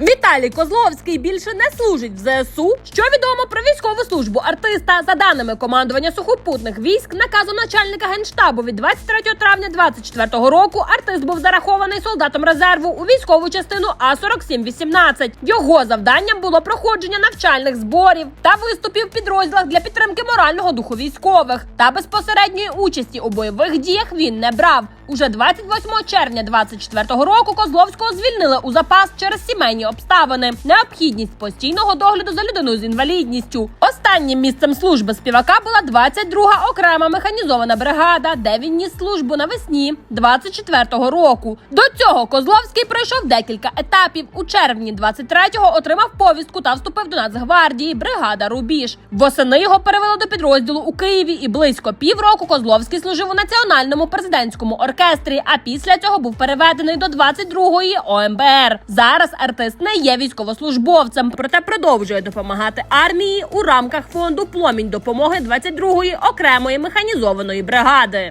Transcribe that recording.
Віталій Козловський більше не служить в ЗСУ. Що відомо про військову службу артиста за даними командування сухопутних військ, наказу начальника генштабу від 23 травня 2024 року. Артист був зарахований солдатом резерву у військову частину А 4718 Його завданням було проходження навчальних зборів та виступів в підрозділах для підтримки морального духу військових. Та безпосередньої участі у бойових діях він не брав. Уже 28 червня 2024 року Козловського звільнили у запас через сімейні обставини, необхідність постійного догляду за людиною з інвалідністю. Останнім місцем служби співака була 22-га окрема механізована бригада, де він ніс службу навесні 24-го року. До цього Козловський пройшов декілька етапів. У червні 23-го отримав повістку та вступив до Нацгвардії. Бригада Рубіж. Восени його перевели до підрозділу у Києві, і близько півроку Козловський служив у національному президентському оркестрі. А після цього був переведений до 22-ї ОМБР. Зараз артист не є військовослужбовцем, проте продовжує допомагати армії у рамках фонду Пломінь допомоги 22-ї окремої механізованої бригади.